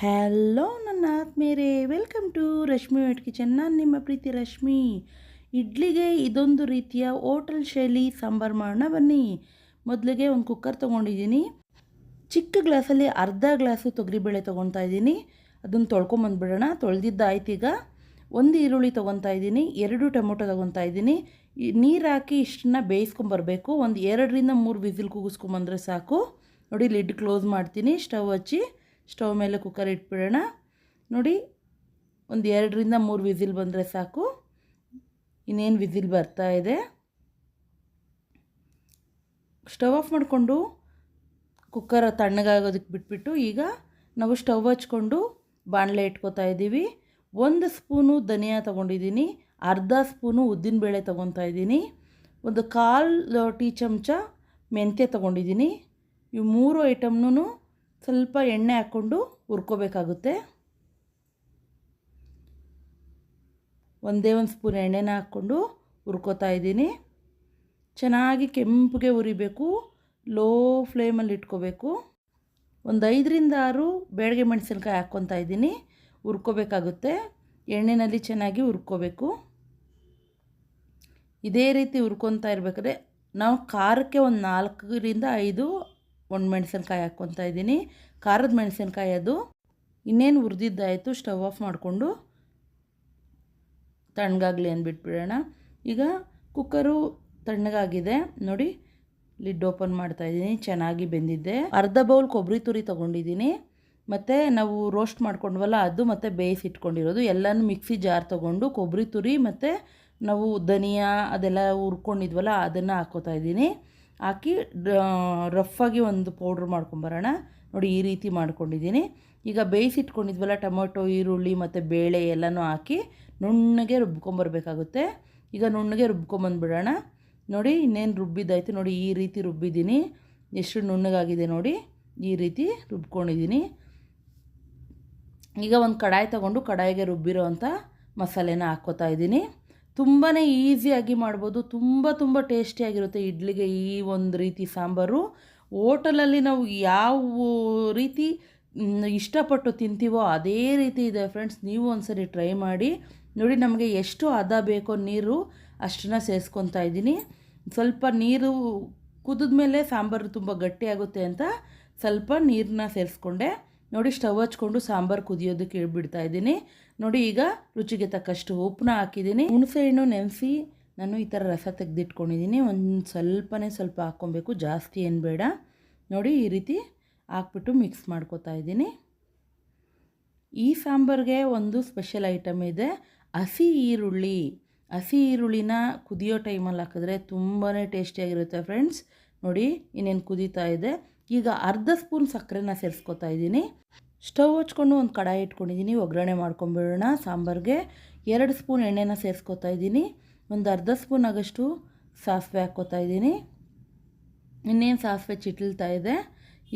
Hello ನನ್ನ ಆತ್ಮೇರೆ welcome to Rashmi wet kitchen ನಾನು ನಿಮ್ಮ ಪ್ರೀತಿ ರಶ್ಮಿ. ಇಡ್ಲಿಗೆ ಇದೊಂದು ರೀತಿಯ ಹೋಟೆಲ್ ಶೈಲಿ ಸಾಂಬಾರು ಮಾಡೋಣ ಬನ್ನಿ. ಮೊದಲಿಗೆ ಒಂದು ಕುಕ್ಕರ್ ತೊಗೊಂಡಿದ್ದೀನಿ. ಚಿಕ್ಕ ಗ್ಲಾಸಲ್ಲಿ ಅರ್ಧ ಗ್ಲಾಸು ತೊಗರಿಬೇಳೆ ತೊಗೊತಾ ಇದ್ದೀನಿ. ಅದನ್ನು ತೊಳ್ಕೊಂಬಂದ್ಬಿಡೋಣ ತೊಳೆದಿದ್ದಾಯ್ತು ಈಗ ಒಂದು ಈರುಳ್ಳಿ ತೊಗೊತಾ ಇದ್ದೀನಿ. ಎರಡು ಟೊಮೊಟೊ ತೊಗೊತಾ ಇದ್ದೀನಿ. ನೀರು ಹಾಕಿ ಇಷ್ಟನ್ನ ಬೇಯಿಸ್ಕೊಂಬರ್ಬೇಕು ಒಂದು ಎರಡರಿಂದ ಮೂರು ವಿಸಿಲ್ ಕೂಗಿಸ್ಕೊಂಬಂದ್ರೆ ಸಾಕು. ನೋಡಿ ಲಿಡ್ ಕ್ಲೋಸ್ ಮಾಡ್ತೀನಿ. ಸ್ಟವ್ ಹಚ್ಚಿ ಸ್ಟವ್ ಮೇಲೆ ಕುಕ್ಕರ್ ಇಟ್ಬಿಡೋಣ. ನೋಡಿ, ಒಂದು ಎರಡರಿಂದ ಮೂರು ವಿಸಿಲ್ ಬಂದರೆ ಸಾಕು. ಇನ್ನೇನು ವಿಸಿಲ್ ಬರ್ತಾ ಇದೆ? ಸ್ಟವ್ ಆಫ್ ಮಾಡಿಕೊಂಡು ಕುಕ್ಕರ್ ತಣ್ಣಗಾಗೋದಕ್ಕೆ ಬಿಟ್ಬಿಟ್ಟು ಈಗ ನಾವು ಸ್ಟವ್ ಹಚ್ಕೊಂಡು ಬಾಣಲೆ ಇಟ್ಕೋತಾ ಇದ್ದೀವಿ. ಒಂದು ಸ್ಪೂನು ಧನಿಯಾ ತೊಗೊಂಡಿದ್ದೀನಿ, ಅರ್ಧ ಸ್ಪೂನು ಉದ್ದಿನಬೇಳೆ ತೊಗೊತಾ ಇದ್ದೀನಿ, ಒಂದು ಕಾಲು ಟೀ ಚಮಚ ಮೆಂತ್ಯ ತೊಗೊಂಡಿದ್ದೀನಿ ಇವು ಮೂರು ಐಟಮ್ನೂ ಸ್ವಲ್ಪ ಎಣ್ಣೆ ಹಾಕ್ಕೊಂಡು ಹುರ್ಕೋಬೇಕಾಗುತ್ತೆ. ಒಂದೇ ಒಂದು ಸ್ಪೂನ್ ಎಣ್ಣೆನ ಹಾಕ್ಕೊಂಡು ಹುರ್ಕೋತಾ ಇದ್ದೀನಿ. ಚೆನ್ನಾಗಿ ಕೆಂಪಗೆ ಉರಿಬೇಕು ಲೋ ಫ್ಲೇಮಲ್ಲಿ ಇಟ್ಕೋಬೇಕು. ಒಂದು ಐದರಿಂದ ಆರು ಬೇಡಿಗೆ ಮೆಣಸಿನ್ಕಾಯಿ ಹಾಕ್ಕೊತಾ ಇದ್ದೀನಿ. ಹುರ್ಕೋಬೇಕಾಗುತ್ತೆ. ಎಣ್ಣೆಯಲ್ಲಿ ಚೆನ್ನಾಗಿ ಹುರ್ಕೋಬೇಕು. ಇದೇ ರೀತಿ ಹುರ್ಕೊತಾ ಇರಬೇಕಾದ್ರೆ ನಾವು ಖಾರಕ್ಕೆ ಒಂದು ನಾಲ್ಕರಿಂದ ಐದು ಒಂದು ಮೆಣಸಿನ್ಕಾಯಿ ಹಾಕ್ಕೊತಾ ಇದ್ದೀನಿ. ಖಾರದ ಮೆಣಸಿನ್ಕಾಯಿ ಅದು. ಇನ್ನೇನು ಹುರಿದಿದ್ದಾಯಿತು ಸ್ಟವ್ ಆಫ್ ಮಾಡಿಕೊಂಡು ತಣ್ಣಗಾಗಲಿ ಅಂದ್ಬಿಟ್ಬಿಡೋಣ. ಈಗ ಕುಕ್ಕರು ತಣ್ಣಗಾಗಿದೆ. ನೋಡಿ, ಲಿಡ್ ಓಪನ್ ಮಾಡ್ತಾಯಿದ್ದೀನಿ ಚೆನ್ನಾಗಿ ಬೆಂದಿದ್ದೆ ಅರ್ಧ ಬೌಲ್ ಕೊಬ್ಬರಿ ತುರಿ ತೊಗೊಂಡಿದ್ದೀನಿ. ಮತ್ತು ನಾವು ರೋಸ್ಟ್ ಮಾಡ್ಕೊಂಡ್ವಲ್ಲ, ಅದು ಮತ್ತು ಬೇಯಿಸಿಟ್ಕೊಂಡಿರೋದು ಎಲ್ಲನೂ ಮಿಕ್ಸಿ ಜಾರ್ ತೊಗೊಂಡು ಕೊಬ್ಬರಿ ತುರಿ ಮತ್ತು ನಾವು ಧನಿಯಾ ಅದೆಲ್ಲ ಹುರ್ಕೊಂಡಿದ್ವಲ್ಲ, ಅದನ್ನು ಹಾಕ್ಕೋತಾ ಇದ್ದೀನಿ. ಹಾಕಿ ರಫಾಗಿ ಒಂದು ಪೌಡ್ರ್ ಮಾಡ್ಕೊಂಬರೋಣ. ನೋಡಿ, ಈ ರೀತಿ ಮಾಡ್ಕೊಂಡಿದ್ದೀನಿ. ಈಗ ಬೇಯಿಸಿಟ್ಕೊಂಡಿದ್ವಲ್ಲ ಟೊಮೊಟೊ, ಈರುಳ್ಳಿ ಮತ್ತು ಬೇಳೆ ಎಲ್ಲನೂ ಹಾಕಿ ನುಣ್ಣಗೆ ರುಬ್ಕೊಂಬರ್ಬೇಕಾಗುತ್ತೆ. ಈಗ ನುಣ್ಣಗೆ ರುಬ್ಕೊಂಬಂದ್ಬಿಡೋಣ. ನೋಡಿ, ಇನ್ನೇನು ರುಬ್ಬಿದ್ದಾಯ್ತು. ನೋಡಿ, ಈ ರೀತಿ ರುಬ್ಬಿದ್ದೀನಿ. ಎಷ್ಟು ನುಣ್ಣಗಾಗಿದೆ ನೋಡಿ, ಈ ರೀತಿ ರುಬ್ಕೊಂಡಿದ್ದೀನಿ. ಈಗ ಒಂದು ಕಡಾಯಿ ತಗೊಂಡು ಕಡಾಯಿಗೆ ರುಬ್ಬಿರೋ ಅಂಥ ಮಸಾಲೆನ ಹಾಕ್ಕೋತಾ ಇದ್ದೀನಿ. ತುಂಬಾ ಈಸಿಯಾಗಿ ಮಾಡ್ಬೋದು. ತುಂಬ ತುಂಬ ಟೇಸ್ಟಿಯಾಗಿರುತ್ತೆ ಇಡ್ಲಿಗೆ ಈ ಒಂದು ರೀತಿ ಸಾಂಬಾರು. ಹೋಟೆಲಲ್ಲಿ ನಾವು ಯಾವ ರೀತಿ ಇಷ್ಟಪಟ್ಟು ತಿಂತೀವೋ ಅದೇ ರೀತಿ ಇದೆ ಫ್ರೆಂಡ್ಸ್. ನೀವು ಒಂದ್ಸರಿ ಟ್ರೈ ಮಾಡಿ. ನೋಡಿ ನಮಗೆ ಎಷ್ಟು ಹದ ಬೇಕೋ ನೀರು ಅಷ್ಟನ್ನ ಸೇರಿಸ್ಕೊತಾ ಇದ್ದೀನಿ. ಸ್ವಲ್ಪ ನೀರು ಕುದಿದ ಮೇಲೆ ಸಾಂಬಾರು ತುಂಬ ಗಟ್ಟಿಯಾಗುತ್ತೆ ಅಂತ ಸ್ವಲ್ಪ ನೀರನ್ನ ಸೇರಿಸ್ಕೊಂಡೆ ನೋಡಿ ಸ್ಟವ್ ಹಚ್ಕೊಂಡು ಸಾಂಬಾರು ಕುದಿಯೋದಕ್ಕೆ ಇಳ್ಬಿಡ್ತಾ ಇದ್ದೀನಿ. ನೋಡಿ ಈಗ ರುಚಿಗೆ ತಕ್ಕಷ್ಟು ಉಪ್ಪನ್ನ ಹಾಕಿದ್ದೀನಿ. ಹುಣಸೆಹಣ್ಣು, ನೆನೆಸಿ, ನಾನು ಈ ಥರ ರಸ ತೆಗೆದಿಟ್ಕೊಂಡಿದ್ದೀನಿ. ಒಂದು ಸ್ವಲ್ಪನೇ ಸ್ವಲ್ಪ ಹಾಕ್ಕೊಬೇಕು. ಜಾಸ್ತಿ ಏನು ಬೇಡ. ನೋಡಿ ಈ ರೀತಿ ಹಾಕ್ಬಿಟ್ಟು ಮಿಕ್ಸ್ ಮಾಡ್ಕೋತಾ ಇದ್ದೀನಿ. ಈ ಸಾಂಬಾರಿಗೆ ಒಂದು ಸ್ಪೆಷಲ್ ಐಟಮ್ ಇದೆ. ಹಸಿ ಈರುಳ್ಳಿ. ಹಸಿ ಈರುಳ್ಳಿನ ಕುದಿಯೋ ಟೈಮಲ್ಲಿ ಹಾಕಿದ್ರೆ ತುಂಬಾ ಟೇಸ್ಟಿಯಾಗಿರುತ್ತೆ ಫ್ರೆಂಡ್ಸ್ ನೋಡಿ ಇನ್ನೇನು ಕುದೀತಾ ಇದೆ. ಈಗ ಅರ್ಧ ಸ್ಪೂನ್ ಸಕ್ಕರೆನ ಸೇರಿಸ್ಕೊತಾ ಇದ್ದೀನಿ. ಸ್ಟವ್ ಹಚ್ಕೊಂಡು ಒಂದು ಕಡಾಯಿ ಇಟ್ಕೊಂಡಿದ್ದೀನಿ, ಒಗ್ಗರಣೆ ಮಾಡ್ಕೊಂಬಿಡೋಣ. ಸಾಂಬಾರಿಗೆ ಎರಡು ಸ್ಪೂನ್ ಎಣ್ಣೆನ ಸೇರಿಸ್ಕೊತಾ ಇದ್ದೀನಿ. ಒಂದು ಅರ್ಧ ಸ್ಪೂನ್ ಆಗಷ್ಟು ಸಾಸಿವೆ ಹಾಕ್ಕೋತಾ ಇದ್ದೀನಿ. ಇನ್ನೇನು ಸಾಸಿವೆ ಚಿಟ್ಲ್ತಾ ಇದೆ,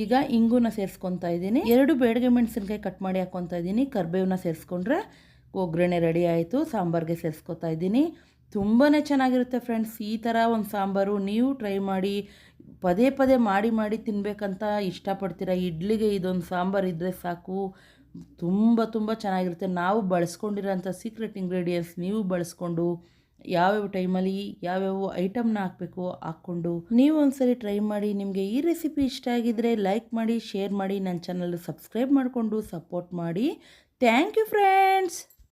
ಈಗ ಇಂಗುನ ಸೇರಿಸ್ಕೊತಾ ಇದ್ದೀನಿ. ಎರಡು ಬೇಡಿಗೆ ಮೆಣಸಿನ್ಕಾಯಿ ಕಟ್ ಮಾಡಿ ಹಾಕ್ಕೊತಾ ಇದ್ದೀನಿ. ಕರ್ಬೇವನ್ನ ಸೇರಿಸ್ಕೊಂಡ್ರೆ ಒಗ್ಗರಣೆ ರೆಡಿ ಆಯಿತು, ಸಾಂಬಾರಿಗೆ ಸೇರಿಸ್ಕೊತಾ ಇದ್ದೀನಿ. ತುಂಬಾ ಚೆನ್ನಾಗಿರುತ್ತೆ ಫ್ರೆಂಡ್ಸ್, ಈ ಥರ ಒಂದು ಸಾಂಬಾರು ನೀವು ಟ್ರೈ ಮಾಡಿ. ಪದೇ ಪದೇ ಮಾಡಿ ಮಾಡಿ ತಿನ್ನಬೇಕಂತ ಇಷ್ಟಪಡ್ತೀರ? ಇಡ್ಲಿಗೆ ಇದೊಂದು ಸಾಂಬಾರು ಇದ್ದರೆ ಸಾಕು. ತುಂಬ ತುಂಬ ಚೆನ್ನಾಗಿರುತ್ತೆ. ನಾವು ಬಳಸ್ಕೊಂಡಿರೋಂಥ ಸೀಕ್ರೆಟ್ ಇಂಗ್ರೀಡಿಯೆಂಟ್ಸ್ ನೀವು ಬಳಸ್ಕೊಂಡು ಯಾವ್ಯಾವ ಟೈಮಲ್ಲಿ ಯಾವ್ಯಾವ ಐಟಮ್ನ ಹಾಕಬೇಕು ಹಾಕ್ಕೊಂಡು ನೀವು ಒಂದ್ಸರಿ ಟ್ರೈ ಮಾಡಿ. ನಿಮಗೆ ಈ ರೆಸಿಪಿ ಇಷ್ಟ ಆಗಿದ್ದರೆ ಲೈಕ್ ಮಾಡಿ ಶೇರ್ ಮಾಡಿ. ನನ್ನ ಚಾನಲ್ ಸಬ್ಸ್ಕ್ರೈಬ್ ಮಾಡಿಕೊಂಡು ಸಪೋರ್ಟ್ ಮಾಡಿ. Thank you friends